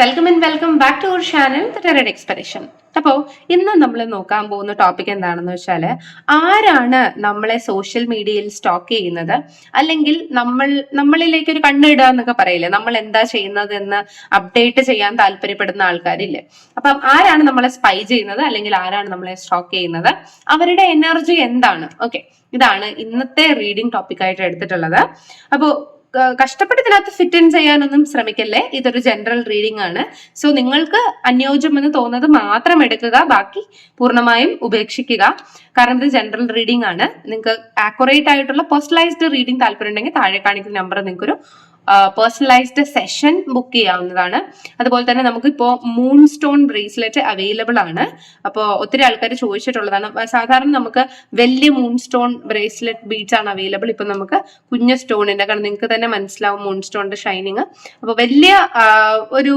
Welcome and welcome back to our channel tarot exploration അപ്പോൾ ഇന്ന് നമ്മൾ നോക്കാൻ പോകുന്ന ടോപ്പിക് എന്താണെന്ന് വെച്ചാൽ ആരാണ് നമ്മളെ സോഷ്യൽ മീഡിയയിൽ സ്റ്റോക്ക് ചെയ്യുന്നത്? അല്ലെങ്കിൽ നമ്മൾ നമ്മളിലേക്ക് ഒരു കണ്ണിടുക എന്നൊക്കെ പറയില്ലേ? നമ്മൾ എന്താ ചെയ്യുന്നത് എന്ന് അപ്ഡേറ്റ് ചെയ്യാൻ താല്പര്യപ്പെടുന്ന ആൾക്കാരില്ലേ? അപ്പം ആരാണ് നമ്മളെ സ്പൈ ചെയ്യുന്നത്? അല്ലെങ്കിൽ ആരാണ് നമ്മളെ സ്റ്റോക്ക് ചെയ്യുന്നത്? അവരുടെ എനർജി എന്താണ്? ഓക്കെ ഇതാണ് ഇന്നത്തെ റീഡിംഗ് ടോപ്പിക് ആയിട്ട് എടുത്തിട്ടുള്ളത്. അപ്പോൾ കഷ്ടപ്പെട്ട് ഇതിനകത്ത് ഫിറ്റ് ഇൻ ചെയ്യാനൊന്നും ശ്രമിക്കല്ലേ? ഇതൊരു ജനറൽ റീഡിംഗ് ആണ്. സോ നിങ്ങൾക്ക് അനുയോജ്യമെന്ന് തോന്നുന്നത് മാത്രം എടുക്കുക ബാക്കി പൂർണമായും ഉപേക്ഷിക്കുക. കാരണം ഇത് ജനറൽ റീഡിംഗ് ആണ്. നിങ്ങൾക്ക് ആക്യുറേറ്റ് ആയിട്ടുള്ള പേഴ്സണലൈസ്ഡ് റീഡിംഗ് താല്പര്യം ഉണ്ടെങ്കിൽ താഴെ കാണിക്കുന്ന നമ്പർ നിങ്ങൾക്കൊരു പേഴ്സണലൈസ്ഡ് സെഷൻ ബുക്ക് ചെയ്യാവുന്നതാണ്. അതുപോലെ തന്നെ നമുക്ക് ഇപ്പോൾ മൂൺ സ്റ്റോൺ ബ്രേസ്ലെറ്റ് അവൈലബിൾ ആണ്. അപ്പോൾ ഒത്തിരി ആൾക്കാർ ചോദിച്ചിട്ടുള്ളതാണ്. സാധാരണ നമുക്ക് വലിയ മൂൺ സ്റ്റോൺ ബ്രേസ്ലെറ്റ് ബീഡ്സ് ആണ് അവൈലബിൾ ഇപ്പൊ നമുക്ക് കുഞ്ഞ സ്റ്റോണിന്റെ കാരണം നിങ്ങൾക്ക് തന്നെ മനസ്സിലാവും മൂൺ സ്റ്റോണിന്റെ ഷൈനിങ് അപ്പോൾ വലിയ ഒരു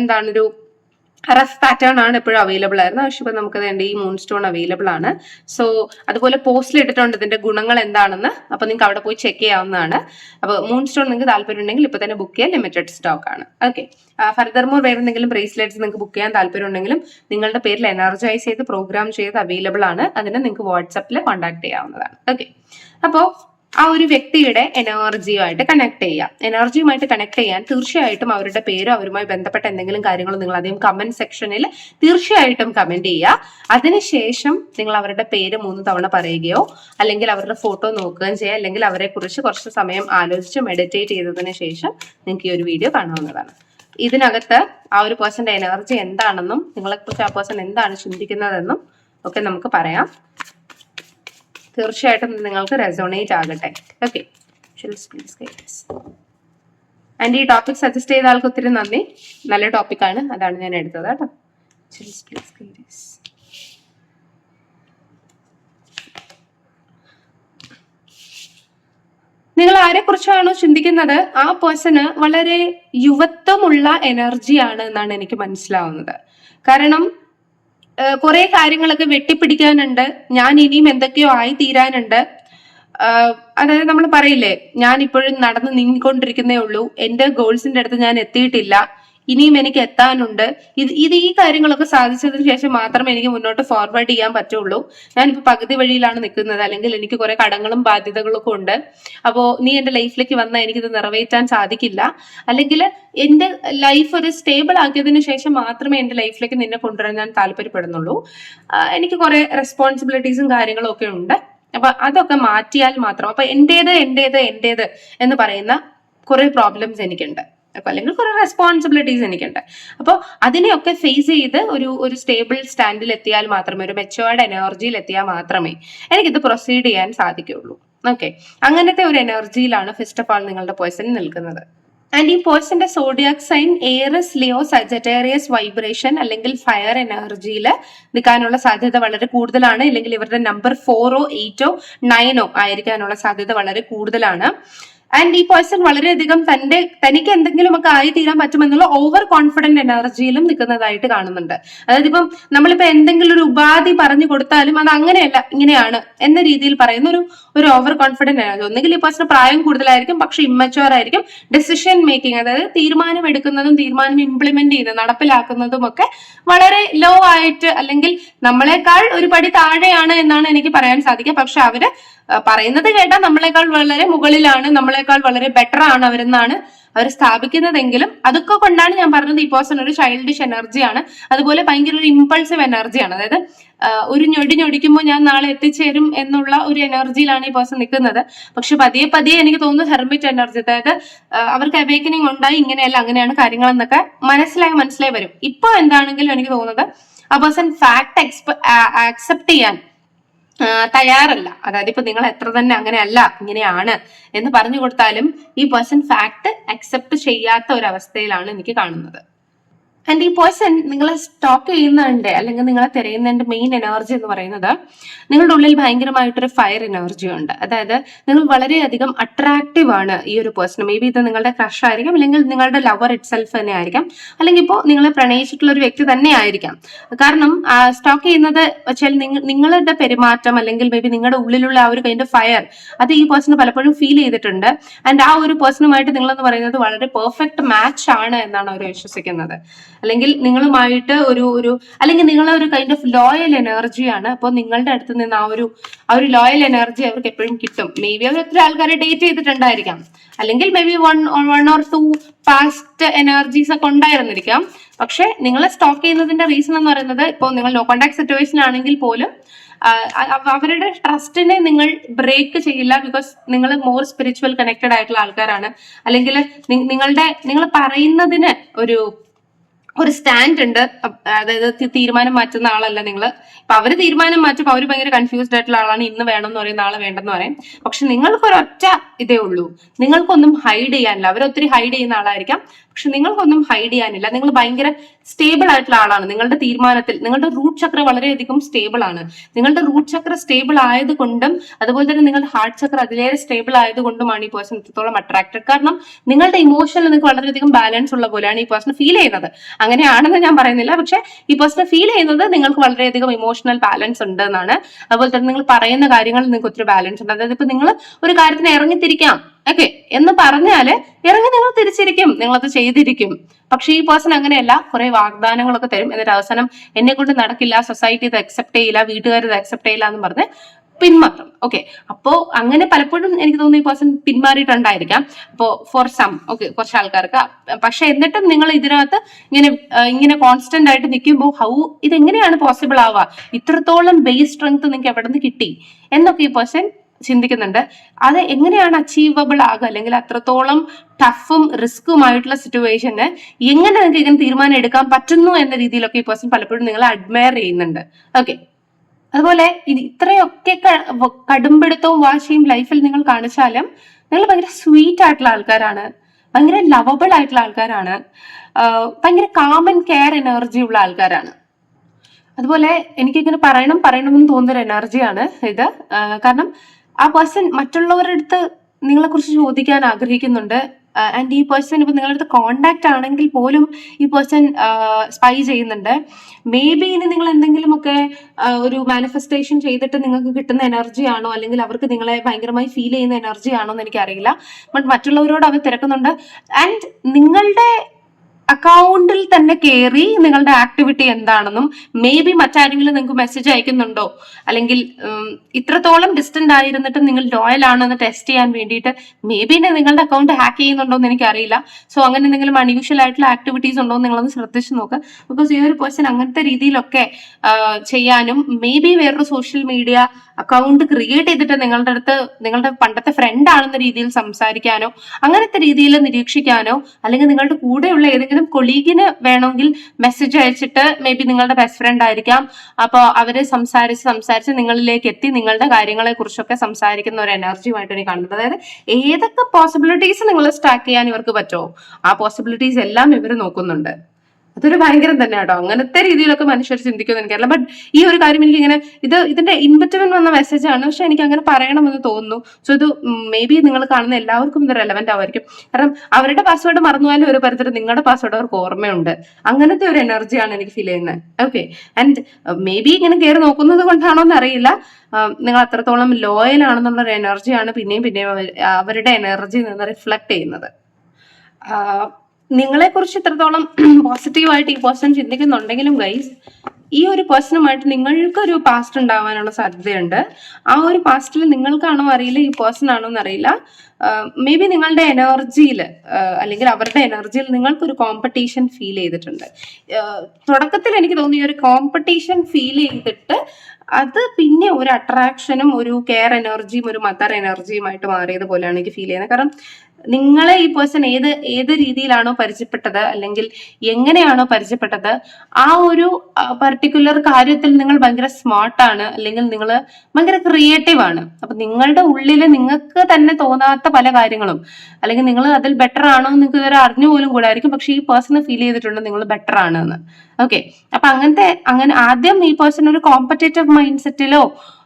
എന്താണ് ഒരു റഫ് പാറ്റേൺ ആണ് എപ്പോഴും അവൈലബിൾ ആയിരുന്നു. പക്ഷെ ഇപ്പൊ നമുക്ക് വേണ്ട ഈ മൂൺ സ്റ്റോൺ അവൈലബിൾ ആണ്. സോ അതുപോലെ പോസ്റ്റിൽ ഇട്ടിട്ടുണ്ട്. ഇതിന്റെ ഗുണങ്ങൾ എന്താണെന്ന് അപ്പൊ നിങ്ങൾക്ക് അവിടെ പോയി ചെക്ക് ചെയ്യാവുന്നതാണ്. അപ്പൊ മൂൺ സ്റ്റോൺ നിങ്ങൾക്ക് താല്പര്യം ഉണ്ടെങ്കിൽ ഇപ്പൊ തന്നെ ബുക്ക് ചെയ്യാൻ ലിമിറ്റഡ് സ്റ്റോക്ക് ആണ്. ഓക്കെ ഫർദർ മോർ വേറെ എന്തെങ്കിലും ബ്രേസ്ലെറ്റ്സ് നിങ്ങൾക്ക് ബുക്ക് ചെയ്യാൻ താല്പര്യം ഉണ്ടെങ്കിലും നിങ്ങളുടെ പേരിൽ എനർജൈസ് ചെയ്ത് പ്രോഗ്രാം ചെയ്ത് അവൈലബിൾ ആണ്. അതിന് നിങ്ങൾക്ക് വാട്സപ്പിൽ കോൺടാക്ട് ചെയ്യാവുന്നതാണ്. ഓക്കെ അപ്പോൾ ആ ഒരു വ്യക്തിയുടെ എനർജിയുമായിട്ട് കണക്ട് ചെയ്യാം. എനർജിയുമായിട്ട് കണക്ട് ചെയ്യാൻ തീർച്ചയായിട്ടും അവരുടെ പേരോ അവരുമായി ബന്ധപ്പെട്ട എന്തെങ്കിലും കാര്യങ്ങൾ നിങ്ങൾ അധികം കമന്റ് സെക്ഷനിൽ തീർച്ചയായിട്ടും കമന്റ് ചെയ്യുക. അതിനുശേഷം നിങ്ങൾ അവരുടെ പേര് മൂന്ന് തവണ പറയുകയോ അല്ലെങ്കിൽ അവരുടെ ഫോട്ടോ നോക്കുകയും ചെയ്യുക അല്ലെങ്കിൽ അവരെ കുറിച്ച് കുറച്ച് സമയം ആലോചിച്ച് മെഡിറ്റേറ്റ് ചെയ്തതിന് ശേഷം നിങ്ങൾക്ക് ഈ ഒരു വീഡിയോ കാണാവുന്നതാണ്. ഇതിനകത്ത് ആ ഒരു പേഴ്സന്റെ എനർജി എന്താണെന്നും നിങ്ങളെക്കുറിച്ച് ആ പേഴ്സൺ എന്താണ് ചിന്തിക്കുന്നതെന്നും ഒക്കെ നമുക്ക് പറയാം. തീർച്ചയായിട്ടും നിങ്ങൾക്ക് റെസോണേറ്റ് ആകട്ടെ. ഓക്കെ ആൻഡ് ഈ ടോപ്പിക് സജസ്റ്റ് ചെയ്ത ആൾക്ക് ഒത്തിരി നന്ദി. നല്ല ടോപ്പിക്കാണ് അതാണ് ഞാൻ എടുത്തത് കേട്ടോ. നിങ്ങൾ ആരെക്കുറിച്ചാണോ ചിന്തിക്കുന്നത്? ആ പേഴ്സണ് വളരെ യുവത്വമുള്ള എനർജിയാണ് എന്നാണ് എനിക്ക് മനസ്സിലാവുന്നത്. കാരണം കുറെ കാര്യങ്ങളൊക്കെ വെട്ടിപ്പിടിക്കാനുണ്ട്. ഞാൻ ഇനിയും എന്തൊക്കെയോ ആയി തീരാനുണ്ട്. അതായത് നമ്മൾ പറയില്ലേ ഞാൻ ഇപ്പോഴും നടന്ന് നീങ്ങിക്കൊണ്ടിരിക്കുന്നേ ഉള്ളൂ. എന്റെ ഗോൾസിന്റെ അടുത്ത് ഞാൻ എത്തിയിട്ടില്ല. ഇനിയും എനിക്ക് എത്താനുണ്ട്. ഇത് ഇത് ഈ കാര്യങ്ങളൊക്കെ സാധിച്ചതിന് ശേഷം മാത്രമേ എനിക്ക് മുന്നോട്ട് ഫോർവേഡ് ചെയ്യാൻ പറ്റുള്ളൂ. ഞാനിപ്പോൾ പകുതി വഴിയിലാണ് നിൽക്കുന്നത്. അല്ലെങ്കിൽ എനിക്ക് കുറെ കടങ്ങളും ബാധ്യതകളൊക്കെ ഉണ്ട്. അപ്പോൾ നീ എന്റെ ലൈഫിലേക്ക് വന്നാൽ എനിക്കിത് നിറവേറ്റാൻ സാധിക്കില്ല. അല്ലെങ്കിൽ എന്റെ ലൈഫ് ഒരു സ്റ്റേബിൾ ആക്കിയതിനു ശേഷം മാത്രമേ എന്റെ ലൈഫിലേക്ക് നിന്നെ കൊണ്ടുവരാൻ ഞാൻ താല്പര്യപ്പെടുന്നുള്ളൂ. എനിക്ക് കുറെ റെസ്പോൺസിബിലിറ്റീസും കാര്യങ്ങളും ഒക്കെ ഉണ്ട്. അപ്പൊ അതൊക്കെ മാറ്റിയാൽ മാത്രം. അപ്പൊ എന്റേത് എന്റേത് എന്റേത് എന്ന് പറയുന്ന കുറെ പ്രോബ്ലംസ് എനിക്കുണ്ട്. അപ്പൊ അല്ലെങ്കിൽ കുറെ റെസ്പോൺസിബിലിറ്റീസ് എനിക്കുണ്ട്. അപ്പോൾ അതിനെയൊക്കെ ഫേസ് ചെയ്ത് ഒരു ഒരു സ്റ്റേബിൾ സ്റ്റാൻഡിൽ എത്തിയാൽ മാത്രമേ ഒരു മെച്ചുവേർഡ് എനർജിയിൽ എത്തിയാൽ മാത്രമേ എനിക്കിത് പ്രൊസീഡ് ചെയ്യാൻ സാധിക്കുകയുള്ളൂ. ഓക്കെ അങ്ങനത്തെ ഒരു എനർജിയിലാണ് ഫസ്റ്റ് ഓഫ് ആൾ നിങ്ങളുടെ പേഴ്സൺ നിൽക്കുന്നത്. ആൻഡ് ഈ പേഴ്സന്റെ zodiac sign Aries Leo Sagittarius vibration അല്ലെങ്കിൽ ഫയർ എനർജിയിൽ നിൽക്കാനുള്ള സാധ്യത വളരെ കൂടുതലാണ്. ഇല്ലെങ്കിൽ ഇവരുടെ നമ്പർ ഫോറോ എയ്റ്റോ നയനോ ആയിരിക്കാനുള്ള സാധ്യത വളരെ കൂടുതലാണ്. ആൻഡ് ഈ പേഴ്സൺ വളരെയധികം തന്റെ തനിക്ക് എന്തെങ്കിലുമൊക്കെ ആയി തീരാൻ പറ്റുമെന്നുള്ള ഓവർ കോൺഫിഡന്റ് എനർജിയിലും നിൽക്കുന്നതായിട്ട് കാണുന്നുണ്ട്. അതായത് ഇപ്പം നമ്മളിപ്പോ എന്തെങ്കിലും ഒരു ഉപാധി പറഞ്ഞു കൊടുത്താലും അത് അങ്ങനെയല്ല ഇങ്ങനെയാണ് എന്ന രീതിയിൽ പറയുന്ന ഒരു ഒരു ഓവർ കോൺഫിഡന്റ് എനർജി ഒന്നുകിൽ ഈ പേഴ്സൺ പ്രായം കൂടുതലായിരിക്കും പക്ഷെ ഇമ്മച്ചുവർ ആയിരിക്കും. ഡെസിഷൻ മേക്കിംഗ് അതായത് തീരുമാനം എടുക്കുന്നതും തീരുമാനം ഇംപ്ലിമെന്റ് ചെയ്യുന്നതും നടപ്പിലാക്കുന്നതും ഒക്കെ വളരെ ലോ ആയിട്ട് അല്ലെങ്കിൽ നമ്മളെക്കാൾ ഒരു പടി താഴെയാണ് എന്നാണ് എനിക്ക് പറയാൻ സാധിക്കുക. പക്ഷെ അവർ പറയുന്നത് കേട്ടാൽ നമ്മളെക്കാൾ വളരെ മുകളിലാണ് നമ്മളെക്കാൾ വളരെ ബെറ്റർ ആണ് അവരെന്നാണ് അവർ സ്ഥാപിക്കുന്നതെങ്കിലും അതൊക്കെ കൊണ്ടാണ് ഞാൻ പറഞ്ഞത് ഈ പേഴ്സൺ ഒരു ചൈൽഡിഷ് എനർജിയാണ് അതുപോലെ ഭയങ്കര ഒരു ഇമ്പൾസീവ് എനർജിയാണ് അതായത് ഒരു ഞൊടി ഞൊടിക്കുമ്പോൾ ഞാൻ നാളെ എത്തിച്ചേരും എന്നുള്ള ഒരു എനർജിയിലാണ് ഈ പേഴ്സൺ നിൽക്കുന്നത്. പക്ഷെ പതിയെ പതിയെ എനിക്ക് തോന്നുന്നു ഹെർമിറ്റ് എനർജി അതായത് അവർക്ക് അവേക്കനിങ് ഉണ്ടായി ഇങ്ങനെയല്ല അങ്ങനെയാണ് കാര്യങ്ങൾ എന്നൊക്കെ മനസ്സിലായി മനസ്സിലായി വരും. ഇപ്പൊ എന്താണെങ്കിലും എനിക്ക് തോന്നുന്നത് ആ പേഴ്സൺ ഫാക്ട് ആക്സെപ്റ്റ് ചെയ്യാൻ തയ്യാറല്ല. അതായത് ഇപ്പൊ നിങ്ങൾ എത്ര തന്നെ അങ്ങനെയല്ല ഇങ്ങനെയാണ് എന്ന് പറഞ്ഞു കൊടുത്താലും ഈ പേഴ്സൺ ഫാക്ട് അക്സെപ്റ്റ് ചെയ്യാത്ത ഒരു അവസ്ഥയിലാണ് എനിക്ക് കാണുന്നത്. ആൻഡ് ഈ പേഴ്സൺ നിങ്ങളെ സ്റ്റോക്ക് ചെയ്യുന്നുണ്ട് അല്ലെങ്കിൽ നിങ്ങളെ തിരയുന്നതിന്റെ മെയിൻ എനർജി എന്ന് പറയുന്നത് നിങ്ങളുടെ ഉള്ളിൽ ഭയങ്കരമായിട്ടൊരു ഫയർ എനർജി ഉണ്ട്. അതായത് നിങ്ങൾ വളരെയധികം അട്രാക്റ്റീവ് ആണ് ഈ ഒരു പേഴ്സൺ മേ ബി ഇത് നിങ്ങളുടെ ക്രഷ് ആയിരിക്കാം അല്ലെങ്കിൽ നിങ്ങളുടെ ലവർ ഇറ്റ് സെൽഫ് തന്നെ ആയിരിക്കാം. അല്ലെങ്കിൽ ഇപ്പോൾ നിങ്ങളെ പ്രണയിച്ചിട്ടുള്ള ഒരു വ്യക്തി തന്നെ ആയിരിക്കാം. കാരണം സ്റ്റോക്ക് ചെയ്യുന്നത് വെച്ചാൽ നിങ്ങളുടെ പെരുമാറ്റം അല്ലെങ്കിൽ മേ ബി നിങ്ങളുടെ ഉള്ളിലുള്ള ആ ഒരു കൈൻഡ് ഫയർ അത് ഈ പേഴ്സണ് പലപ്പോഴും ഫീൽ ചെയ്തിട്ടുണ്ട്. ആൻഡ് ആ ഒരു പേഴ്സണുമായിട്ട് നിങ്ങളെന്ന് പറയുന്നത് വളരെ പെർഫെക്റ്റ് മാച്ച് ആണ് എന്നാണ് അവർ വിശ്വസിക്കുന്നത്. അല്ലെങ്കിൽ നിങ്ങളുമായിട്ട് ഒരു ഒരു അല്ലെങ്കിൽ നിങ്ങളെ ഒരു കൈൻഡ് ഓഫ് ലോയൽ എനർജിയാണ് അപ്പോൾ നിങ്ങളുടെ അടുത്ത് നിന്ന് ആ ഒരു ആ ഒരു ലോയൽ എനർജി അവർക്ക് എപ്പോഴും കിട്ടും. മേ ബി അവർ എത്ര ആൾക്കാരെ ഡേറ്റ് ചെയ്തിട്ടുണ്ടായിരിക്കാം. അല്ലെങ്കിൽ maybe one one or two past energies ഒക്കെ ഉണ്ടായിരുന്നിരിക്കാം. പക്ഷെ നിങ്ങളെ സ്റ്റോക്ക് ചെയ്യുന്നതിന്റെ റീസൺ എന്ന് പറയുന്നത് ഇപ്പോൾ നിങ്ങൾ നോ കോണ്ടാക്ട് സിറ്റുവേഷൻ ആണെങ്കിൽ പോലും അവരുടെ ട്രസ്റ്റിനെ നിങ്ങൾ ബ്രേക്ക് ചെയ്യില്ല ബിക്കോസ് നിങ്ങൾ മോർ സ്പിരിച്വൽ കണക്റ്റഡ് ആയിട്ടുള്ള ആൾക്കാരാണ്. അല്ലെങ്കിൽ നിങ്ങളുടെ നിങ്ങൾ പറയുന്നതിന് ഒരു ഒരു സ്റ്റാൻഡ് ഉണ്ട്. അതായത് തീരുമാനം മാറ്റുന്ന ആളല്ല നിങ്ങൾ ഇപ്പൊ അവർ തീരുമാനം മാറ്റും. അവർ ഭയങ്കര കൺഫ്യൂസ്ഡ് ആയിട്ടുള്ള ആളാണ്. ഇന്ന് വേണം എന്ന് പറയും നാളെ വേണ്ടെന്ന് പറയും. പക്ഷെ നിങ്ങൾക്ക് ഒരൊറ്റ ഇതേ ഉള്ളൂ. നിങ്ങൾക്കൊന്നും ഹൈഡ് ചെയ്യാനില്ല. അവരൊത്തിരി ഹൈഡ് ചെയ്യുന്ന ആളായിരിക്കാം. പക്ഷെ നിങ്ങൾക്കൊന്നും ഹൈഡ് ചെയ്യാനില്ല. നിങ്ങൾ ഭയങ്കര സ്റ്റേബിൾ ആയിട്ടുള്ള ആളാണ്. നിങ്ങളുടെ തീരുമാനത്തിൽ നിങ്ങളുടെ റൂട്ട് ചക്ര വളരെയധികം സ്റ്റേബിൾ ആണ്. നിങ്ങളുടെ റൂട്ട് ചക്ര സ്റ്റേബിൾ ആയതുകൊണ്ടും അതുപോലെ തന്നെ നിങ്ങളുടെ ഹാർട്ട് ചക്ര അതിലേറെ സ്റ്റേബിൾ ആയതുകൊണ്ടുമാണ് ഈ പേഴ്സൺ ഇത്രത്തോളം അട്രാക്റ്റഡ് കാരണം നിങ്ങളുടെ ഇമോഷനിൽ നിങ്ങൾക്ക് വളരെയധികം ബാലൻസ് ഉള്ള പോലെയാണ് ഈ പേഴ്സൺ ഫീൽ ചെയ്യുന്നത്. അങ്ങനെയാണെന്ന് ഞാൻ പറയുന്നില്ല. പക്ഷെ ഈ പേഴ്സൺ ഫീൽ ചെയ്യുന്നത് നിങ്ങൾക്ക് വളരെയധികം ഇമോഷണൽ ബാലൻസ് ഉണ്ട് എന്നാണ്. അതുപോലെ തന്നെ നിങ്ങൾ പറയുന്ന കാര്യങ്ങളിൽ നിങ്ങൾക്ക് ഒത്തിരി ബാലൻസ് ഉണ്ട്. അതായത് ഇപ്പൊ നിങ്ങൾ ഒരു കാര്യത്തിന് ഇറങ്ങിത്തിരിക്കാം. ഓക്കെ എന്ന് പറഞ്ഞാൽ ഇറങ്ങി നിങ്ങൾ തിരിച്ചിരിക്കും നിങ്ങളത് ചെയ്തിരിക്കും. പക്ഷെ ഈ പേഴ്സൺ അങ്ങനെയല്ല കുറെ വാഗ്ദാനങ്ങളൊക്കെ തരും. എന്നിട്ട് അവസാനം എന്നെ കൊണ്ട് നടക്കില്ല സൊസൈറ്റി ഇത് അക്സെപ്റ്റ് ചെയ്യില്ല വീട്ടുകാർ ഇത് അക്സെപ്റ്റ് ചെയ്യില്ല എന്ന് പറഞ്ഞ് പിന്മാറും. ഓക്കെ അപ്പോ അങ്ങനെ പലപ്പോഴും എനിക്ക് തോന്നുന്നു ഈ പേഴ്സൺ പിന്മാറിയിട്ടുണ്ടായിരിക്കാം. അപ്പോ ഫോർ സം ഓക്കെ കുറച്ച് ആൾക്കാർക്ക്. പക്ഷെ എന്നിട്ടും നിങ്ങൾ ഇതിനകത്ത് ഇങ്ങനെ ഇങ്ങനെ കോൺസ്റ്റന്റ് ആയിട്ട് നിൽക്കുമ്പോൾ ഹൗ ഇതെങ്ങനെയാണ് പോസിബിൾ ആവുക? ഇത്രത്തോളം ബേസ് സ്ട്രെങ്ത് നിങ്ങൾക്ക് എവിടെ നിന്ന് കിട്ടി? എന്നൊക്കെ ഈ പേഴ്സൺ ചിന്തിക്കുന്നുണ്ട്. അത് എങ്ങനെയാണ് അച്ചീവബിൾ ആകുക? അല്ലെങ്കിൽ അത്രത്തോളം ടഫും റിസ്ക്കുമായിട്ടുള്ള സിറ്റുവേഷന് എങ്ങനെ നിങ്ങൾക്ക് ഇങ്ങനെ തീരുമാനം എടുക്കാൻ പറ്റുന്നു എന്ന രീതിയിലൊക്കെ ഈ പേഴ്സൺ പലപ്പോഴും നിങ്ങളെ അഡ്മയർ ചെയ്യുന്നുണ്ട്. ഓക്കെ അതുപോലെ ഇത് ഇത്രയൊക്കെ കടുംപിടുത്തവും വാശിയും ലൈഫിൽ നിങ്ങൾ കാണിച്ചാലും നിങ്ങൾ ഭയങ്കര സ്വീറ്റ് ആയിട്ടുള്ള ആൾക്കാരാണ്. ഭയങ്കര ലവബിൾ ആയിട്ടുള്ള ആൾക്കാരാണ്. ഭയങ്കര കാമൻ കെയർ എനർജി ഉള്ള ആൾക്കാരാണ്. അതുപോലെ എനിക്കിങ്ങനെ പറയണം പറയണമെന്ന് തോന്നുന്നൊരു എനർജിയാണ് ഇത്. കാരണം ആ പേഴ്സൺ മറ്റുള്ളവരുടെ അടുത്ത് നിങ്ങളെ കുറിച്ച് ചോദിക്കാൻ ആഗ്രഹിക്കുന്നുണ്ട്. ആൻഡ് ഈ പേഴ്സൺ ഇപ്പൊ നിങ്ങളുടെ അടുത്ത് കോണ്ടാക്ട് ആണെങ്കിൽ പോലും ഈ പേഴ്സൺ സ്പൈ ചെയ്യുന്നുണ്ട്. മേ ബി ഇനി നിങ്ങൾ എന്തെങ്കിലുമൊക്കെ ഒരു മാനിഫെസ്റ്റേഷൻ ചെയ്തിട്ട് നിങ്ങൾക്ക് കിട്ടുന്ന എനർജി ആണോ അല്ലെങ്കിൽ അവർക്ക് നിങ്ങളെ ഭയങ്കരമായി ഫീൽ ചെയ്യുന്ന എനർജി ആണോ എന്ന് എനിക്കറിയില്ല. ബട്ട് മറ്റുള്ളവരോട് അവർ തിരക്കുന്നുണ്ട്. ആൻഡ് നിങ്ങളുടെ അക്കൗണ്ടിൽ തന്നെ കയറി നിങ്ങളുടെ ആക്ടിവിറ്റി എന്താണെന്നും മേ ബി മറ്റാരെങ്കിലും നിങ്ങൾക്ക് മെസ്സേജ് അയക്കുന്നുണ്ടോ? അല്ലെങ്കിൽ ഇത്രത്തോളം ഡിസ്റ്റന്റ് ആയിരുന്നിട്ട് നിങ്ങൾ ലോയൽ ആണെന്ന് ടെസ്റ്റ് ചെയ്യാൻ വേണ്ടിയിട്ട് മേ ബി നിങ്ങളുടെ അക്കൗണ്ട് ഹാക്ക് ചെയ്യുന്നുണ്ടോ എന്ന് എനിക്കറിയില്ല. സോ അങ്ങനെ എന്തെങ്കിലും അൺയൂഷ്വൽ ആയിട്ടുള്ള ആക്ടിവിറ്റീസ് ഉണ്ടോ എന്ന് നിങ്ങളൊന്ന് ശ്രദ്ധിച്ചു നോക്കുക ബിക്കോസ് ഈ ഒരു പേഴ്സൺ അങ്ങനത്തെ രീതിയിലൊക്കെ ചെയ്യാനും മേ ബി വേറൊരു സോഷ്യൽ മീഡിയ അക്കൗണ്ട് ക്രിയേറ്റ് ചെയ്തിട്ട് നിങ്ങളുടെ അടുത്ത് നിങ്ങളുടെ പണ്ടത്തെ ഫ്രണ്ട് ആണെന്ന രീതിയിൽ സംസാരിക്കാനോ അങ്ങനത്തെ രീതിയിൽ നിരീക്ഷിക്കാനോ അല്ലെങ്കിൽ നിങ്ങളുടെ കൂടെയുള്ള ഏതെങ്കിലും കൊളീഗിന് വേണമെങ്കിൽ മെസ്സേജ് അയച്ചിട്ട് മേ ബി നിങ്ങളുടെ ബെസ്റ്റ് ഫ്രണ്ട് ആയിരിക്കാം. അപ്പോൾ അവർ സംസാരിച്ച് സംസാരിച്ച് നിങ്ങളിലേക്ക് എത്തി നിങ്ങളുടെ കാര്യങ്ങളെ കുറിച്ചൊക്കെ സംസാരിക്കുന്ന ഒരു എനർജിയുമായിട്ട് എനിക്ക് കാണുന്നത്. അതായത് ഏതൊക്കെ പോസിബിലിറ്റീസ് നിങ്ങൾ സ്റ്റാക്ക് ചെയ്യാൻ ഇവർക്ക് പറ്റുമോ? ആ പോസിബിലിറ്റീസ് എല്ലാം ഇവർ നോക്കുന്നുണ്ട്. അതൊരു ഭയങ്കരം തന്നെ കേട്ടോ. അങ്ങനത്തെ രീതിയിലൊക്കെ മനുഷ്യർ ചിന്തിക്കുമെന്ന് എനിക്കറിയില്ല ബട്ട് ഈ ഒരു കാര്യം എനിക്ക് ഇങ്ങനെ ഇത് ഇതിന്റെ ഇൻബിറ്റ്വൻ വന്ന മെസ്സേജ് ആണ്. പക്ഷെ എനിക്ക് അങ്ങനെ പറയണമെന്ന് തോന്നുന്നു. സോ ഇത് മേ ബി നിങ്ങൾ കാണുന്ന എല്ലാവർക്കും ഇത് റെലവെന്റ് ആവായിരിക്കും കാരണം അവരുടെ പാസ്വേഡ് മറന്നുപോയാലും ഒരു പരിധി നിങ്ങളുടെ പാസ്വേഡ് അവർക്ക് ഓർമ്മയുണ്ട്. അങ്ങനത്തെ ഒരു എനർജിയാണ് എനിക്ക് ഫീൽ ചെയ്യുന്നത്. ഓക്കെ ആൻഡ് മേ ബി ഇങ്ങനെ കയറി നോക്കുന്നത് കൊണ്ടാണോ എന്നറിയില്ല. നിങ്ങൾ അത്രത്തോളം ലോയൽ ആണെന്നുള്ള ഒരു എനർജിയാണ് പിന്നെയും പിന്നെയും അവരുടെ എനർജി നിന്ന് റിഫ്ലക്ട് ചെയ്യുന്നത്. നിങ്ങളെ കുറിച്ച് ഇത്രത്തോളം പോസിറ്റീവായിട്ട് ഈ പേഴ്സൺ ചിന്തിക്കുന്നുണ്ടെങ്കിലും ഗൈസ് ഈ ഒരു പേഴ്സണുമായിട്ട് നിങ്ങൾക്കൊരു പാസ്റ്റ് ഉണ്ടാവാനുള്ള സാധ്യതയുണ്ട്. ആ ഒരു പാസ്റ്റിൽ നിങ്ങൾക്കാണോ അറിയില്ല ഈ പേഴ്സൺ ആണോ എന്നറിയില്ല മേ ബി നിങ്ങളുടെ എനർജിയിൽ അല്ലെങ്കിൽ അവരുടെ എനർജിയിൽ നിങ്ങൾക്കൊരു കോമ്പറ്റീഷൻ ഫീൽ ചെയ്തിട്ടുണ്ട്. തുടക്കത്തിൽ എനിക്ക് തോന്നി ഒരു കോമ്പറ്റീഷൻ ഫീൽ ചെയ്തിട്ട് അത് പിന്നെ ഒരു അട്രാക്ഷനും ഒരു കെയർ എനർജിയും ഒരു മദർ എനർജിയുമായിട്ട് മാറിയത് പോലെയാണ് എനിക്ക് ഫീൽ ചെയ്യുന്നത്. കാരണം നിങ്ങളെ ഈ പേഴ്സൺ ഏത് ഏത് രീതിയിലാണോ പരിചയപ്പെട്ടത് അല്ലെങ്കിൽ എങ്ങനെയാണോ പരിചയപ്പെട്ടത് ആ ഒരു പർട്ടിക്കുലർ കാര്യത്തിൽ നിങ്ങൾ ഭയങ്കര സ്മാർട്ടാണ് അല്ലെങ്കിൽ നിങ്ങൾ ഭയങ്കര ക്രിയേറ്റീവ് ആണ്. അപ്പൊ നിങ്ങളുടെ ഉള്ളിൽ നിങ്ങൾക്ക് തന്നെ തോന്നാത്ത പല കാര്യങ്ങളും അല്ലെങ്കിൽ നിങ്ങൾ അതിൽ ബെറ്റർ ആണോ എന്ന് നിങ്ങൾക്ക് ഇതുവരെ അറിഞ്ഞു പോലും കൂടായിരിക്കും പക്ഷെ ഈ പേഴ്സൺ ഫീൽ ചെയ്തിട്ടുണ്ട് നിങ്ങൾ ബെറ്റർ ആണ് എന്ന് ഓക്കെ അപ്പൊ അങ്ങനത്തെ അങ്ങനെ ആദ്യം ഈ പേഴ്സൺ ഒരു കോമ്പറ്റേറ്റീവ് മൈൻഡ് സെറ്റിലോ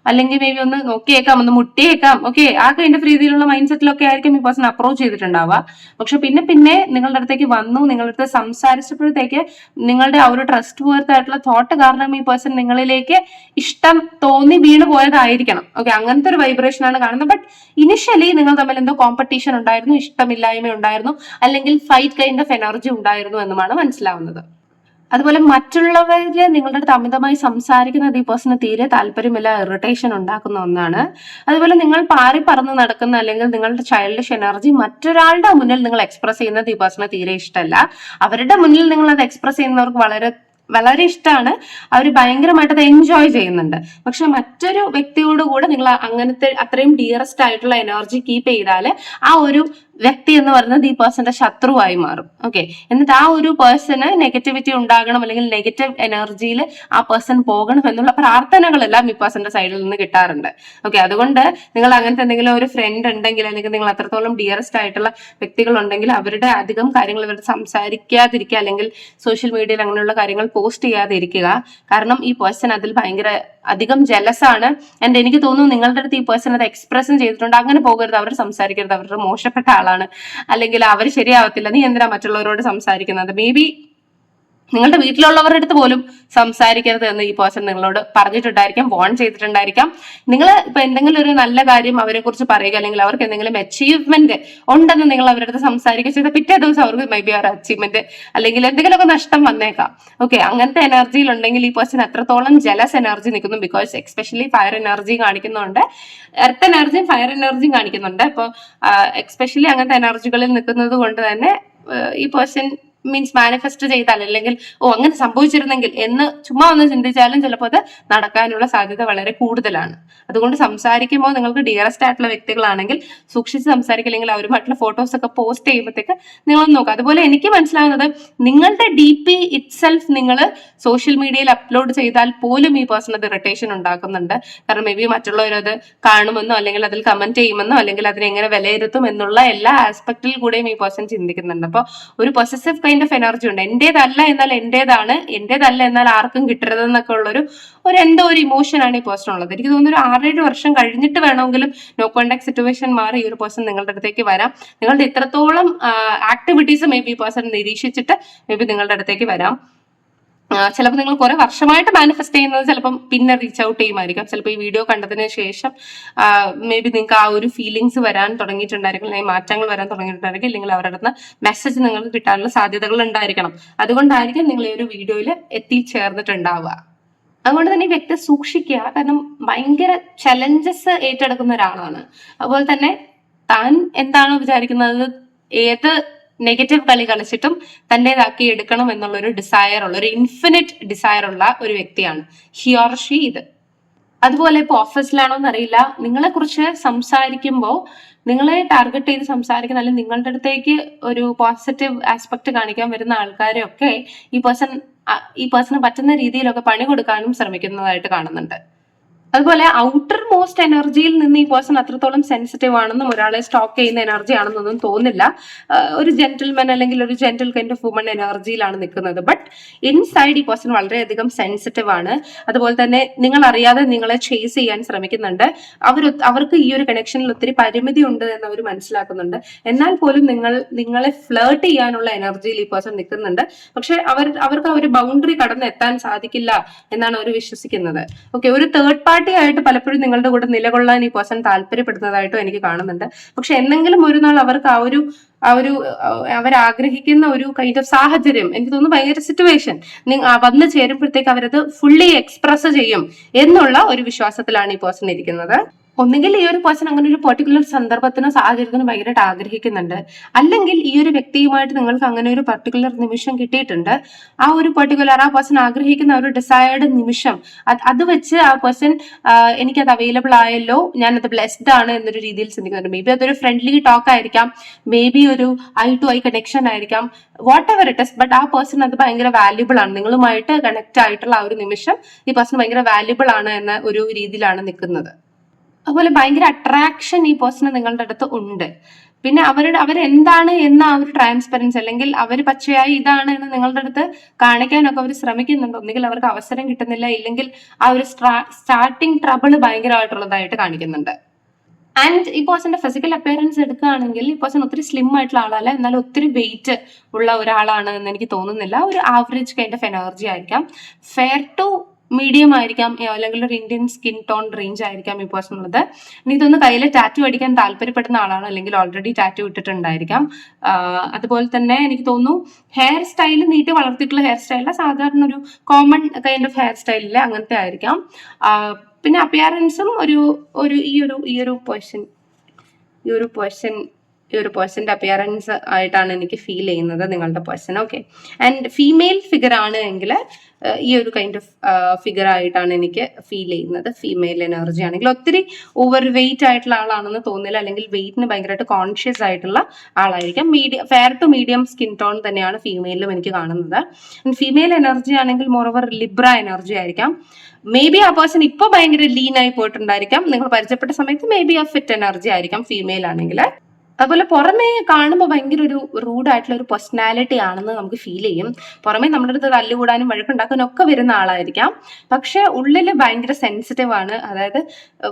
അല്ലെങ്കിൽ മേ ബി ഒന്ന് നോക്കിയേക്കാം ഒന്ന് മുട്ടിയേക്കാം ഓക്കെ ആ ഓഫ് രീതിയിലുള്ള മൈൻഡ് സെറ്റിലൊക്കെ ആയിരിക്കും ഈ പേഴ്സൺ അപ്രോച്ച് ചെയ്തിട്ടുണ്ടാവുക. പക്ഷെ പിന്നെ പിന്നെ നിങ്ങളുടെ അടുത്തേക്ക് വന്നു നിങ്ങളുടെ അടുത്ത് സംസാരിച്ചപ്പോഴത്തേക്ക് നിങ്ങളുടെ ആ ഒരു ട്രസ്റ്റ് ആയിട്ടുള്ള തോട്ട് കാരണം ഈ പേഴ്സൺ നിങ്ങളിലേക്ക് ഇഷ്ടം തോന്നി വീണ് പോയതായിരിക്കണം. ഓക്കെ അങ്ങനത്തെ ഒരു വൈബ്രേഷൻ ആണ് കാണുന്നത്. ബട്ട് ഇനിഷ്യലി നിങ്ങൾ തമ്മിൽ എന്തോ കോമ്പറ്റീഷൻ ഉണ്ടായിരുന്നു ഇഷ്ടമില്ലായ്മ ഉണ്ടായിരുന്നു അല്ലെങ്കിൽ ഫൈറ്റ് കൈൻഡ് ഓഫ് എനർജി ഉണ്ടായിരുന്നു എന്നുമാണ് മനസ്സിലാവുന്നത്. അതുപോലെ മറ്റുള്ളവര് നിങ്ങളുടെ അടുത്ത് അമിതമായി സംസാരിക്കുന്നത് ഈ പേഴ്സണ് തീരെ താല്പര്യമില്ല ഇറിറ്റേഷൻ ഉണ്ടാക്കുന്ന ഒന്നാണ്. അതുപോലെ നിങ്ങൾ പാറി പറന്ന് നടക്കുന്ന അല്ലെങ്കിൽ നിങ്ങളുടെ ചൈൽഡിഷ് എനർജി മറ്റൊരാളുടെ മുന്നിൽ നിങ്ങൾ എക്സ്പ്രസ് ചെയ്യുന്നത് ഈ പേഴ്സണ് തീരെ ഇഷ്ടമല്ല. അവരുടെ മുന്നിൽ നിങ്ങൾ അത് എക്സ്പ്രസ് ചെയ്യുന്നവർക്ക് വളരെ വളരെ ഇഷ്ടമാണ്. അവർ ഭയങ്കരമായിട്ട് അത് എൻജോയ് ചെയ്യുന്നുണ്ട്. പക്ഷെ മറ്റൊരു വ്യക്തിയോട് കൂടെ നിങ്ങൾ അങ്ങനത്തെ അത്രയും ഡിയറസ്റ്റ് ആയിട്ടുള്ള എനർജി കീപ്പ് ചെയ്താൽ ആ ഒരു വ്യക്തി എന്ന് പറയുന്നത് ഈ പേഴ്സന്റെ ശത്രുവായി മാറും. ഓക്കെ എന്നിട്ട് ആ ഒരു പേഴ്സണ് നെഗറ്റിവിറ്റി ഉണ്ടാകണം അല്ലെങ്കിൽ നെഗറ്റീവ് എനർജിയിൽ ആ പേഴ്സൺ പോകണം എന്നുള്ള പ്രാർത്ഥനകളെല്ലാം ഈ പേഴ്സന്റെ സൈഡിൽ നിന്ന് കിട്ടാറുണ്ട്. ഓക്കെ അതുകൊണ്ട് നിങ്ങൾ അങ്ങനത്തെ എന്തെങ്കിലും ഒരു ഫ്രണ്ട് ഉണ്ടെങ്കിൽ അല്ലെങ്കിൽ നിങ്ങൾ അത്രത്തോളം ഡിയറസ്റ്റ് ആയിട്ടുള്ള വ്യക്തികൾ ഉണ്ടെങ്കിൽ അവരുടെ അധികം കാര്യങ്ങൾ ഇവരുടെ സംസാരിക്കാതിരിക്കുക അല്ലെങ്കിൽ സോഷ്യൽ മീഡിയയിൽ അങ്ങനെയുള്ള കാര്യങ്ങൾ പോസ്റ്റ് ചെയ്യാതിരിക്കുക. കാരണം ഈ പേഴ്സൺ അതിൽ ഭയങ്കര അധികം ജലസാണ് ആൻഡ് എനിക്ക് തോന്നുന്നു നിങ്ങളുടെ അടുത്ത് ഈ പേഴ്സൺ അത് എക്സ്പ്രസും ചെയ്തിട്ടുണ്ട്. അങ്ങനെ പോകരുത്. അവർ സംസാരിക്കരുത്. അവരുടെ മോശപ്പെട്ട ആളാണ് അല്ലെങ്കിൽ അവർ ശരിയാവത്തില്ല. നീ എന്തിനാ മറ്റുള്ളവരോട് സംസാരിക്കുന്നത്? മേ ബി നിങ്ങളുടെ വീട്ടിലുള്ളവരുടെ അടുത്ത് പോലും സംസാരിക്കരുത് എന്ന് ഈ പേഴ്സൺ നിങ്ങളോട് പറഞ്ഞിട്ടുണ്ടായിരിക്കാം വോൺ ചെയ്തിട്ടുണ്ടായിരിക്കാം. നിങ്ങൾ ഇപ്പൊ എന്തെങ്കിലും ഒരു നല്ല കാര്യം അവരെ കുറിച്ച് പറയുക അല്ലെങ്കിൽ അവർക്ക് എന്തെങ്കിലും അച്ചീവ്മെന്റ് ഉണ്ടെന്ന് നിങ്ങൾ അവരുടെ അടുത്ത് സംസാരിക്കുക ചെയ്ത പിറ്റേ ദിവസം അവർക്ക് മേ ബി ഒരു അച്ചീവ്മെന്റ് അല്ലെങ്കിൽ എന്തെങ്കിലുമൊക്കെ നഷ്ടം വന്നേക്കാം. ഓക്കെ അങ്ങനത്തെ എനർജിയിൽ ഉണ്ടെങ്കിൽ ഈ പേഴ്സൺ എത്രത്തോളം ജലസ് എനർജി നിൽക്കുന്നു ബിക്കോസ് എക്സ്പെഷ്യലി ഫയർ എനർജി കാണിക്കുന്നുണ്ട്. എർത്ത് എനർജിയും ഫയർ എനർജിയും കാണിക്കുന്നുണ്ട്. അപ്പോൾ എക്സ്പെഷ്യലി അങ്ങനത്തെ എനർജികളിൽ നിൽക്കുന്നത് കൊണ്ട് തന്നെ ഈ പേഴ്സൺ മീൻസ് മാനിഫെസ്റ്റ് ചെയ്താൽ അല്ലെങ്കിൽ ഓ അങ്ങനെ സംഭവിച്ചിരുന്നെങ്കിൽ എന്ന് ചുമ്മാ ഒന്ന് ചിന്തിച്ചാലും ചിലപ്പോൾ അത് നടക്കാനുള്ള സാധ്യത വളരെ കൂടുതലാണ്. അതുകൊണ്ട് സംസാരിക്കുമ്പോൾ നിങ്ങൾക്ക് ഡിയറസ്റ്റ് ആയിട്ടുള്ള വ്യക്തികളാണെങ്കിൽ സൂക്ഷിച്ച് സംസാരിക്കില്ലെങ്കിൽ അവരുമായിട്ടുള്ള ഫോട്ടോസ് ഒക്കെ പോസ്റ്റ് ചെയ്യുമ്പോഴത്തേക്ക് നിങ്ങളൊന്ന് നോക്കുക. അതുപോലെ എനിക്ക് മനസ്സിലാകുന്നത് നിങ്ങളുടെ ഡി പി ഇറ്റ്സെൽഫ് നിങ്ങൾ സോഷ്യൽ മീഡിയയിൽ അപ്ലോഡ് ചെയ്താൽ പോലും ഈ പേഴ്സൺ അത് ഇറിറ്റേഷൻ ഉണ്ടാക്കുന്നുണ്ട്. കാരണം മേ ബി മറ്റുള്ളവരത് കാണുമെന്നോ അല്ലെങ്കിൽ അതിൽ കമന്റ് ചെയ്യുമെന്നോ അല്ലെങ്കിൽ അതിനെ എങ്ങനെ വിലയിരുത്തും എന്നുള്ള എല്ലാ ആസ്പെക്റ്റിൽ കൂടെയും ഈ പേഴ്സൺ ചിന്തിക്കുന്നുണ്ട്. അപ്പോൾ ഒരു പൊസസീവ് കൈൻഡ് ഓഫ് എനർജി ഉണ്ട്. എന്റേതല്ല എന്നാൽ എന്റേതാണ് എന്റേതല്ല എന്നാൽ ആർക്കും കിട്ടരുതെന്നൊക്കെ ഉള്ളൊരു ഒരു എന്തോ ഒരു ഇമോഷൻ ആണ് ഈ പേഴ്സൺ ഉള്ളത്. എനിക്ക് തോന്നുന്നു ഒരു ആറേഴ് വർഷം കഴിഞ്ഞിട്ട് വേണമെങ്കിലും നോ കോണ്ടാക്ട് സിറ്റുവേഷൻ മാറി ഈ ഒരു പേഴ്സൺ നിങ്ങളുടെ അടുത്തേക്ക് വരാം. നിങ്ങളുടെ ഇത്രത്തോളം ആക്ടിവിറ്റീസ് മേ ബി പേഴ്സൺ നിരീക്ഷിച്ചിട്ട് മേ ബി നിങ്ങളുടെ അടുത്തേക്ക് വരാം. ചിലപ്പോൾ നിങ്ങൾ കുറെ വർഷമായിട്ട് മാനിഫെസ്റ്റ് ചെയ്യുന്നത് ചിലപ്പം പിന്നെ റീച്ച് ഔട്ട് ചെയ്യുമായിരിക്കും. ചിലപ്പോൾ ഈ വീഡിയോ കണ്ടതിന് ശേഷം മേ ബി നിങ്ങൾക്ക് ആ ഒരു ഫീലിങ്സ് വരാൻ തുടങ്ങിയിട്ടുണ്ടായിരിക്കും അല്ലെങ്കിൽ മാറ്റങ്ങൾ വരാൻ തുടങ്ങിയിട്ടുണ്ടായിരിക്കും അല്ലെങ്കിൽ അവരുടെ അടുത്ത് മെസ്സേജ് നിങ്ങൾക്ക് കിട്ടാനുള്ള സാധ്യതകൾ ഉണ്ടായിരിക്കണം. അതുകൊണ്ടായിരിക്കും നിങ്ങൾ ഈ ഒരു വീഡിയോയിൽ എത്തിച്ചേർന്നിട്ടുണ്ടാവുക. അതുകൊണ്ട് തന്നെ ഈ വ്യക്തി സൂക്ഷിക്കുക കാരണം ഭയങ്കര ചലഞ്ചസ് ഏറ്റെടുക്കുന്ന ഒരാളാണ്. അതുപോലെ തന്നെ താൻ എന്താണോ വിചാരിക്കുന്നത്? ഏത് നെഗറ്റീവ് കളി കളിച്ചിട്ടും തന്റെതാക്കി എടുക്കണം എന്നുള്ള ഒരു ഡിസയർ ഉള്ള ഒരു ഇൻഫിനിറ്റ് ഡിസയർ ഉള്ള ഒരു വ്യക്തിയാണ് ഹിയോർ ഷീ ഇത്. അതുപോലെ ഇപ്പോൾ ഓഫീസിലാണോ എന്നറിയില്ല. നിങ്ങളെ കുറിച്ച് സംസാരിക്കുമ്പോൾ നിങ്ങളെ ടാർഗറ്റ് ചെയ്ത് സംസാരിക്കുന്ന അല്ലെങ്കിൽ നിങ്ങളുടെ അടുത്തേക്ക് ഒരു പോസിറ്റീവ് ആസ്പെക്ട് കാണിക്കാൻ വരുന്ന ആൾക്കാരെയൊക്കെ ഈ പേഴ്സൺ ഈ പേഴ്സണ് പറ്റുന്ന രീതിയിലൊക്കെ പണി കൊടുക്കാനും ശ്രമിക്കുന്നതായിട്ട് കാണുന്നുണ്ട്. അതുപോലെ ഔട്ടർ മോസ്റ്റ് എനർജിയിൽ നിന്ന് ഈ പേഴ്സൺ അത്രത്തോളം സെൻസിറ്റീവ് ആണെന്നും ഒരാളെ സ്റ്റോക്ക് ചെയ്യുന്ന എനർജി ആണെന്നൊന്നും തോന്നില്ല ഒരു ജെന്റിൽമാൻ അല്ലെങ്കിൽ ഒരു ജെന്റിൽ കൈൻഡ് ഓഫ് വുമൺ എനർജിയിലാണ് നിൽക്കുന്നത്. ബട്ട് ഇൻസൈഡ് ഈ പേഴ്സൺ വളരെയധികം സെൻസിറ്റീവ് ആണ്. അതുപോലെ തന്നെ നിങ്ങൾ അറിയാതെ നിങ്ങളെ ചേസ് ചെയ്യാൻ ശ്രമിക്കുന്നുണ്ട്. അവർ അവർക്ക് ഈ ഒരു കണക്ഷനിൽ ഒത്തിരി പരിമിതി ഉണ്ട് എന്ന് അവർ മനസ്സിലാക്കുന്നുണ്ട്. എന്നാൽ പോലും നിങ്ങൾ നിങ്ങളെ ഫ്ലേർട്ട് ചെയ്യാനുള്ള എനർജിയിൽ ഈ പേഴ്സൺ നിൽക്കുന്നുണ്ട്. പക്ഷെ അവർ അവർക്ക് ആ ഒരു ബൗണ്ടറി കടന്ന് എത്താൻ സാധിക്കില്ല എന്നാണ് അവർ വിശ്വസിക്കുന്നത്. ഓക്കെ ഒരു തേർഡ് പാർട്ടി ആയിട്ട് പലപ്പോഴും നിങ്ങളുടെ കൂടെ നിലകൊള്ളാൻ ഈ പേഴ്സൺ താല്പര്യപ്പെടുന്നതായിട്ടും എനിക്ക് കാണുന്നുണ്ട്. പക്ഷെ എന്തെങ്കിലും ഒരു നാൾ അവർക്ക് ആ ഒരു ആ ഒരു അവർ ആഗ്രഹിക്കുന്ന ഒരു കൈൻഡ് ഓഫ് സാഹചര്യം എനിക്ക് തോന്നുന്നു ഭയങ്കര സിറ്റുവേഷൻ വന്നു ചേരുമ്പോഴത്തേക്ക് അവരത് ഫുള്ളി എക്സ്പ്രസ് ചെയ്യും എന്നുള്ള ഒരു വിശ്വാസത്തിലാണ് ഈ പേഴ്സൺ ഇരിക്കുന്നത്. ഒന്നുകിൽ ഈ ഒരു പേഴ്സൺ അങ്ങനെ ഒരു പെർട്ടിക്കുലർ സന്ദർഭത്തിനോ സാഹചര്യത്തിനോ ഭയങ്കരമായിട്ട് ആഗ്രഹിക്കുന്നുണ്ട്. അല്ലെങ്കിൽ ഈ ഒരു വ്യക്തിയുമായിട്ട് നിങ്ങൾക്ക് അങ്ങനെ ഒരു പെർട്ടിക്കുലർ നിമിഷം കിട്ടിയിട്ടുണ്ട്. ആ ഒരു പെർട്ടിക്കുലർ ആ പേഴ്സൺ ആഗ്രഹിക്കുന്ന ഒരു ഡിസൈർഡ് നിമിഷം അത് അത് വെച്ച് ആ പേഴ്സൺ എനിക്കത് അവൈലബിൾ ആയല്ലോ ഞാനത് ബ്ലെസ്ഡ് ആണ് എന്നൊരു രീതിയിൽ ചിന്തിക്കുന്നുണ്ട്. മേ ബി അതൊരു ഫ്രണ്ട്ലി ടോക്ക് ആയിരിക്കാം. മേ ബി ഒരു ഐ ടു ഐ കണക്ഷൻ ആയിരിക്കാം. Whatever it is but ആ പേഴ്സൺ അത് ഭയങ്കര വാല്യുബിൾ ആണ്. നിങ്ങളുമായിട്ട് കണക്ട് ആയിട്ടുള്ള ആ ഒരു നിമിഷം ഈ പേഴ്സൺ ഭയങ്കര വാല്യുബിൾ ആണ് എന്ന ഒരു രീതിയിലാണ് നിൽക്കുന്നത്. അതുപോലെ ഭയങ്കര അട്രാക്ഷൻ ഈ പേഴ്സണ് നിങ്ങളുടെ അടുത്ത് ഉണ്ട്. പിന്നെ അവരുടെ അവരെന്താണ് എന്ന ആ ഒരു ട്രാൻസ്പെറൻസി അല്ലെങ്കിൽ അവർ പച്ചയായി ഇതാണ് എന്ന് നിങ്ങളുടെ അടുത്ത് കാണിക്കാനൊക്കെ അവർ ശ്രമിക്കുന്നുണ്ട്. ഒന്നുകിൽ അവർക്ക് അവസരം കിട്ടുന്നില്ല ഇല്ലെങ്കിൽ ആ ഒരു സ്റ്റാർട്ടിങ് ട്രബിൾ ഭയങ്കരമായിട്ടുള്ളതായിട്ട് കാണിക്കുന്നുണ്ട്. ആൻഡ് ഈ പേഴ്സന്റെ ഫിസിക്കൽ അപ്പിയറൻസ് എടുക്കുകയാണെങ്കിൽ ഈ പേഴ്സൺ ഒത്തിരി സ്ലിം ആയിട്ടുള്ള ആളല്ല എന്നാൽ ഒത്തിരി വെയിറ്റ് ഉള്ള ഒരാളാണ് എന്ന് എനിക്ക് തോന്നുന്നില്ല. ഒരു ആവറേജ് കൈൻഡ് ഓഫ് എനർജി ആയിരിക്കാം. ഫെയർ ടു മീഡിയം ആയിരിക്കാം അല്ലെങ്കിൽ ഒരു ഇന്ത്യൻ സ്കിൻ ടോൺ റേഞ്ച് ആയിരിക്കാം ഈ പേഴ്സൺ ഉള്ളത്. ഇനി ഇതൊന്ന് കയ്യിൽ ടാറ്റു അടിക്കാൻ താല്പര്യപ്പെടുന്ന ആളാണ് അല്ലെങ്കിൽ ഓൾറെഡി ടാറ്റു ഇട്ടിട്ടുണ്ടായിരിക്കാം. അതുപോലെ തന്നെ എനിക്ക് തോന്നുന്നു ഹെയർ സ്റ്റൈൽ നീട്ടി വളർത്തിയിട്ടുള്ള ഹെയർ സ്റ്റൈലല്ല സാധാരണ ഒരു കോമൺ കൈൻഡ് ഓഫ് ഹെയർ സ്റ്റൈലിൽ അങ്ങനത്തെ ആയിരിക്കാം. പിന്നെ അപ്പിയറൻസും ഒരു ഒരു ഈ ഒരു ഈ ഒരു പേഴ്സൺ ഈ ഒരു പേഴ്സൺ ഈ ഒരു പേഴ്സന്റെ അപ്പിയറൻസ് ആയിട്ടാണ് എനിക്ക് ഫീൽ ചെയ്യുന്നത് നിങ്ങളുടെ person okay and female figure ആണ് എങ്കിൽ ഈ ഒരു കൈൻഡ് ഓഫ് ഫിഗർ ആയിട്ടാണ് എനിക്ക് ഫീൽ ചെയ്യുന്നത്. ഫീമെയിൽ എനർജി ആണെങ്കിൽ ഒത്തിരി ഓവർ വെയിറ്റ് ആയിട്ടുള്ള ആളാണെന്ന് തോന്നില്ല അല്ലെങ്കിൽ വെയിറ്റിന് ഭയങ്കരമായിട്ട് കോൺഷ്യസ് ആയിട്ടുള്ള ആളായിരിക്കാം. Medium fair to medium skin tone തന്നെയാണ് ഫീമെയിലും എനിക്ക് കാണുന്നത്. ഫീമെയിൽ എനർജി ആണെങ്കിൽ മോറോവർ ലിബ്ര എനർജി ആയിരിക്കാം. മേ ബി ആ പേഴ്സൺ ഇപ്പൊ ഭയങ്കര ലീൻ ആയി പോയിട്ടുണ്ടായിരിക്കാം. നിങ്ങൾ പരിചയപ്പെട്ട സമയത്ത് മേ ബി ആ ഫിറ്റ് എനർജി ആയിരിക്കാം ഫീമെയിൽ ആണെങ്കിൽ. അതുപോലെ പുറമേ കാണുമ്പോൾ ഭയങ്കര ഒരു റൂഡായിട്ടുള്ള ഒരു പേഴ്സണാലിറ്റി ആണെന്ന് നമുക്ക് ഫീൽ ചെയ്യും. പുറമേ നമ്മുടെ അടുത്ത് തല്ലുകൂടാനും വഴക്കുണ്ടാക്കാനും ഒക്കെ വരുന്ന ആളായിരിക്കാം. പക്ഷെ ഉള്ളിൽ ഭയങ്കര സെൻസിറ്റീവ് ആണ്. അതായത്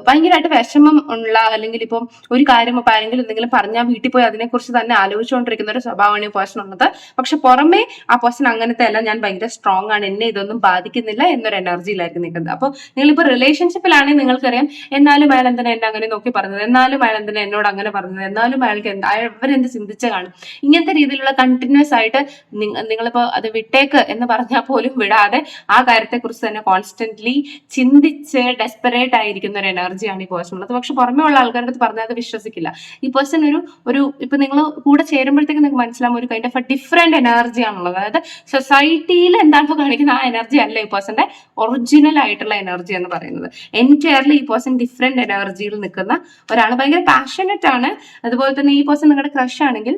ഭയങ്കരമായിട്ട് വിഷമം ഉള്ള അല്ലെങ്കിൽ ഇപ്പം ഒരു കാര്യം ഇപ്പം ആരെങ്കിലും എന്തെങ്കിലും പറഞ്ഞാൽ വീട്ടിൽ പോയി അതിനെക്കുറിച്ച് തന്നെ ആലോചിച്ചുകൊണ്ടിരിക്കുന്ന ഒരു സ്വഭാവമാണ് ഈ പേഴ്സൺ ഉള്ളത്. പക്ഷെ പുറമേ ആ പേഴ്സൺ അങ്ങനത്തെ അല്ല. ഞാൻ ഭയങ്കര സ്ട്രോങ് ആണ്. എന്നെ ഇതൊന്നും ബാധിക്കുന്നില്ല എന്നൊരു എനർജിയിലായിരിക്കും നിൽക്കുന്നത്. അപ്പോൾ നിങ്ങളിപ്പോൾ റിലേഷൻഷിപ്പിലാണെങ്കിൽ നിങ്ങൾക്കറിയാം എന്നാലും അയാൾ എന്തിനാ എന്നെ അങ്ങനെ നോക്കി പറഞ്ഞത്? എന്നാലും അയാൾ എന്തിനാ എന്നോട് അങ്ങനെ പറഞ്ഞത്? എന്നാലും അയാൾക്ക് എന്താ അവരെന്ത് ചിന്തിച്ച കാണും. ഇങ്ങനത്തെ രീതിയിലുള്ള കണ്ടിന്യൂസ് ആയിട്ട് നിങ്ങ- നിങ്ങളിപ്പോ അത് വിട്ടേക്ക് എന്ന് പറഞ്ഞാൽ പോലും വിടാതെ ആ കാര്യത്തെക്കുറിച്ച് തന്നെ കോൺസ്റ്റന്റ്ലി ചിന്തിച്ച് ഡെസ്പെറേറ്റ് ആയിരിക്കുന്ന ഒരു എനർജിയാണ് ഈ പേഴ്സൺ ഉള്ളത്. പക്ഷെ പുറമേ ഉള്ള അടുത്ത് പറഞ്ഞാൽ അത് വിശ്വസിക്കില്ല. ഈ പേഴ്സൺ ഒരു ഒരു ഇപ്പൊ നിങ്ങൾ കൂടെ ചേരുമ്പോഴത്തേക്ക് നിങ്ങൾക്ക് മനസ്സിലാവും ഒരു കൈൻഡ് ഓഫ് ഡിഫറെന്റ് എനർജിയാണുള്ളത് അതായത് സൊസൈറ്റിയിൽ എന്താണോ കാണിക്കുന്ന ആ എനർജി അല്ല ഈ പേഴ്സന്റെ ഒറിജിനൽ ആയിട്ടുള്ള എനർജി എന്ന് പറയുന്നത്. എന്റയർലി ഈ പേഴ്സൺ ഡിഫറെന്റ് എനർജിയിൽ നിൽക്കുന്ന ഒരാൾ ഭയങ്കര പാഷനറ്റ് ആണ്. അതുപോലെ തന്നെ ഈ പേഴ്സൺ നിങ്ങളുടെ ക്രഷ് ആണെങ്കിൽ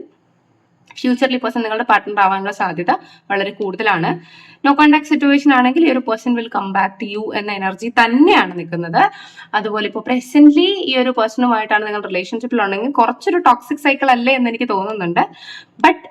ഫ്യൂച്ചറിൽ ഈ പേഴ്സൺ നിങ്ങളുടെ പാർട്ട്ണർ ആവാനുള്ള സാധ്യത വളരെ കൂടുതലാണ്. നോ കോണ്ടാക്ട് സിറ്റുവേഷൻ ആണെങ്കിൽ ഈ ഒരു person will come back to you എന്ന എനർജി തന്നെയാണ് നിൽക്കുന്നത്. അതുപോലെ ഇപ്പോൾ പ്രസന്റ്ലി ഈ ഒരു പേഴ്സണുമായിട്ടാണ് നിങ്ങൾ റിലേഷൻഷിപ്പിലുണ്ടെങ്കിൽ കുറച്ചൊരു ടോക്സിക് സൈക്കിൾ അല്ലേ എന്ന് എനിക്ക് തോന്നുന്നുണ്ട്. ബട്ട്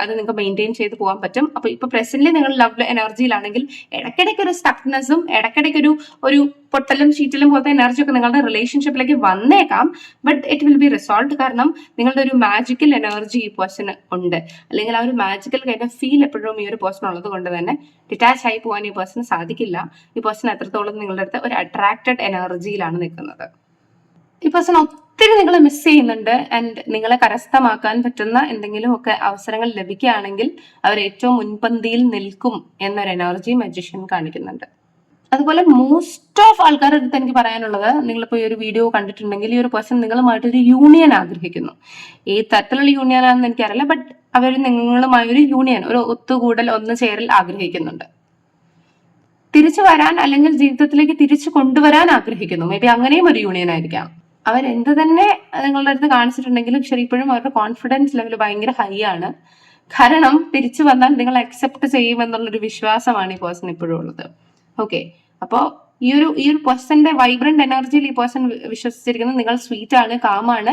അത് നിങ്ങൾക്ക് മെയിന്റെയിൻ ചെയ്ത് പോകാൻ പറ്റും. അപ്പോൾ ഇപ്പോൾ പ്രസന്റ് നിങ്ങൾ ലവ് എനർജിയിലാണെങ്കിൽ ഇടയ്ക്കിടയ്ക്ക് ഒരു സ്റ്റക്നെസ്സും ഇടയ്ക്കിടയ്ക്ക് ഒരു ഒരു പൊട്ടലും ചീറ്റലും പോലത്തെ എനർജി ഒക്കെ നിങ്ങളുടെ റിലേഷൻഷിപ്പിലേക്ക് വന്നേക്കാം. But it will be resolve കാരണം നിങ്ങളുടെ ഒരു മാജിക്കൽ എനർജി ഈ പേഴ്സൺ ഉണ്ട്. അല്ലെങ്കിൽ ആ ഒരു മാജിക്കൽ കൈൻഡ് ഫീൽ എപ്പോഴും ഈ ഒരു പേഴ്സൺ ഉള്ളത് കൊണ്ട് തന്നെ ഡിറ്റാച്ച് ആയി പോകാൻ ഈ പേഴ്സൺ സാധിക്കില്ല. ഈ പേഴ്സൺ എത്രത്തോളം നിങ്ങളുടെ അടുത്ത് ഒരു അട്രാക്റ്റഡ് എനർജിയിലാണ് നിൽക്കുന്നത്. ഈ പേഴ്സൺ ഒത്തിരി നിങ്ങളെ മിസ് ചെയ്യുന്നുണ്ട് ആൻഡ് നിങ്ങളെ കരസ്ഥമാക്കാൻ പറ്റുന്ന എന്തെങ്കിലും ഒക്കെ അവസരങ്ങൾ ലഭിക്കുകയാണെങ്കിൽ അവർ ഏറ്റവും മുൻപന്തിയിൽ നിൽക്കും എന്നൊരു എനർജി മജിഷ്യൻ കാണിക്കുന്നുണ്ട്. അതുപോലെ മോസ്റ്റ് ഓഫ് ആൾക്കാരുടെ അടുത്ത് എനിക്ക് പറയാനുള്ളത് നിങ്ങളിപ്പോൾ ഈ ഒരു വീഡിയോ കണ്ടിട്ടുണ്ടെങ്കിൽ ഈ ഒരു പേഴ്സൺ നിങ്ങളുമായിട്ട് ഒരു യൂണിയൻ ആഗ്രഹിക്കുന്നു. ഈ തരത്തിലുള്ള യൂണിയൻ ആണെന്ന് എനിക്കറിയില്ല ബട്ട് അവർ നിങ്ങളുമായി ഒരു യൂണിയൻ ഒരു ഒത്തുകൂടൽ ഒന്ന് ചേരൽ ആഗ്രഹിക്കുന്നുണ്ട്. തിരിച്ചു വരാൻ അല്ലെങ്കിൽ ജീവിതത്തിലേക്ക് തിരിച്ചു കൊണ്ടുവരാൻ ആഗ്രഹിക്കുന്നു. മേ ബി അങ്ങനെയും ഒരു യൂണിയൻ ആയിരിക്കാം. അവർ എന്ത് തന്നെ നിങ്ങളുടെ അടുത്ത് കാണിച്ചിട്ടുണ്ടെങ്കിലും പക്ഷെ ഇപ്പോഴും അവരുടെ കോൺഫിഡൻസ് ലെവൽ ഭയങ്കര ഹൈ ആണ്. കാരണം തിരിച്ചു വന്നാൽ നിങ്ങൾ അക്സെപ്റ്റ് ചെയ്യുമെന്നുള്ളൊരു വിശ്വാസമാണ് ഈ പേഴ്സൺ ഇപ്പോഴും ഉള്ളത്. ഓക്കെ അപ്പോൾ ഈ ഒരു ഈ ഒരു പേഴ്സന്റെ വൈബ്രന്റ് എനർജിയിൽ ഈ പേഴ്സൺ വിശ്വസിച്ചിരിക്കുന്നത് നിങ്ങൾ സ്വീറ്റ് ആണ് കാമാണ്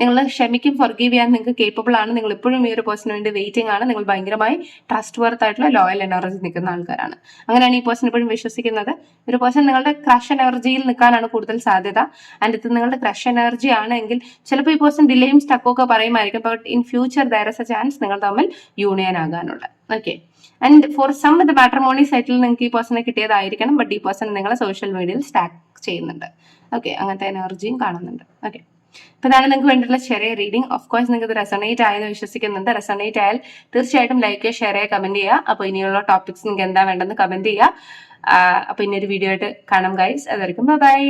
നിങ്ങൾ ക്ഷമിക്കും ഫർഗീവ് ചെയ്യാൻ നിങ്ങൾക്ക് കേപ്പബിൾ ആണ്. നിങ്ങൾ ഇപ്പോഴും ഈ ഒരു പേഴ്സണിന് വേണ്ടി വെയിറ്റിംഗ് ആണ്. നിങ്ങൾ ഭയങ്കരമായി ട്രസ്റ്റ് വർത്ത് ആയിട്ടുള്ള ലോയൽ എനർജി നിൽക്കുന്ന ആൾക്കാരാണ്. അങ്ങനെയാണ് ഈ പേഴ്സൺ ഇപ്പോഴും വിശ്വസിക്കുന്നത്. ഒരു പേഴ്സൺ നിങ്ങളുടെ ക്രഷ് എനർജിയിൽ നിൽക്കാനാണ് കൂടുതൽ സാധ്യത. ആൻഡ് ഇത് നിങ്ങളുടെ ക്രഷ് എനർജി ആണെങ്കിൽ ചിലപ്പോൾ ഈ പേഴ്സൺ ഡിലേയും സ്റ്റക്കും ഒക്കെ പറയുമായിരിക്കും. But in future there is a chance നിങ്ങൾ തമ്മിൽ യൂണിയൻ ആകാനുള്ള. ഓക്കെ ആൻഡ് ഫോർ സം ഇത് മോണി സൈറ്റിൽ നിങ്ങൾക്ക് ഈ പേഴ്സണെ കിട്ടിയതായിരിക്കണം. ബട്ട് ഈ പേഴ്സൺ നിങ്ങളെ സോഷ്യൽ മീഡിയയിൽ സ്റ്റാക്ക് ചെയ്യുന്നുണ്ട്. ഓക്കെ അങ്ങനത്തെ എനർജിയും കാണുന്നുണ്ട്. ഓക്കെ അപ്പൊ ഇതാണ് നിങ്ങൾക്ക് വേണ്ടിയിട്ടുള്ള ചെറിയ റീഡിംഗ് ഓഫ് കോഴ്സ് നിങ്ങൾക്ക് ഇത് റെസണേറ്റ് ആയെന്ന് വിശ്വസിക്കുന്നുണ്ട്. റെസണേറ്റ് ആയാൽ തീർച്ചയായിട്ടും ലൈക്ക് ചെയ്യുക ഷെയർ ചെയ്യുക കമന്റ് ചെയ്യുക. അപ്പോൾ ഇനിയുള്ള ടോപ്പിക്സ് നിങ്ങൾക്ക് എന്താ വേണ്ടെന്ന് കമന്റ് ചെയ്യുക. അപ്പോൾ ഒരു വീഡിയോ ആയിട്ട് കാണാം ഗൈസ് അതായിരിക്കും ബൈ